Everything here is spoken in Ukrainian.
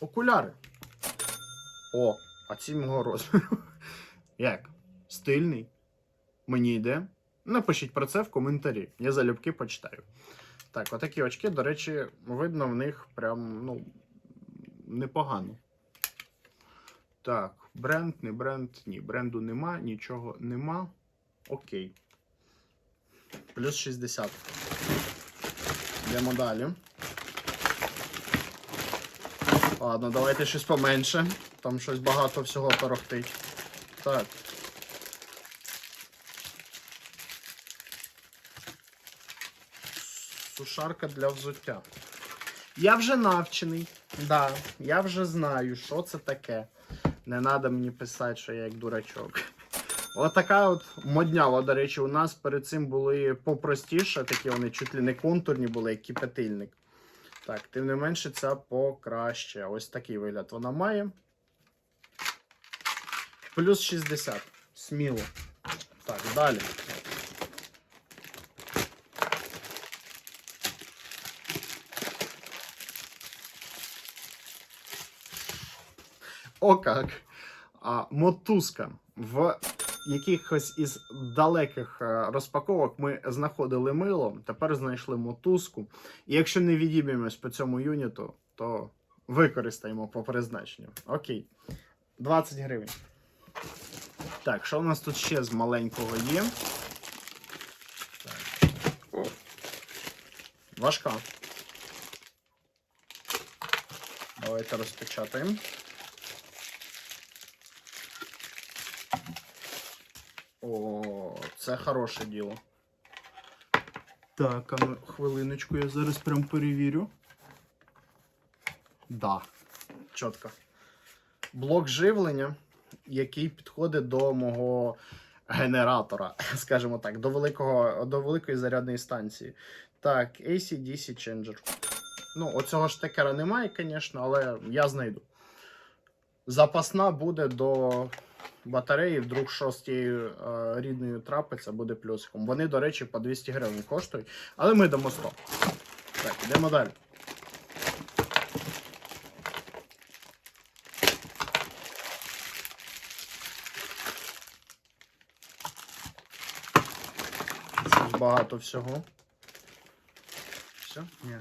Окуляри. О, а ці мого розміру. Як? Стильний? Мені йде? Напишіть про це в коментарі. Я залюбки почитаю. Так, отакі очки, до речі, видно в них прям, ну, непогано. Так, бренд, не бренд, ні, бренду нема, нічого нема. Окей. Плюс 60. Йдемо далі. Ладно, давайте щось поменше. Там щось багато всього торохтить. Так. Сушарка для взуття. Я вже навчений. Да, я вже знаю, що це таке. Не треба мені писати, що я як дурачок. Отака от моднява, до речі, у нас перед цим були попростіше, такі вони чуть ли не контурні були, як кипятильник. Так, тим не менше, ця покраще. Ось такий вигляд вона має. Плюс 60. Сміло. Так, далі. О, как. А, мотузка. В якихось із далеких е, розпаковок ми знаходили мило, тепер знайшли мотузку. І якщо не відіб'ємось по цьому юніту, то використаємо по призначенню. Окей. 20 гривень. Так, що у нас тут ще з маленького є? Так. Важка. Давайте розпечатаємо. О, це хороше діло. Так, а ну хвилиночку, я зараз прям перевірю. Да, чітко. Блок живлення, який підходить до мого генератора, скажімо так, до великого, до великої зарядної станції. Так, AC-DC Changer. Ну, оцього штекера немає, звісно, але я знайду. Запасна буде до батареї, вдруг тією е, рідною трапиться, буде плюсиком. Вони, до речі, по 200 гривень коштують, але ми дамо 100. Так, йдемо далі. Багато всього. Все? Ні.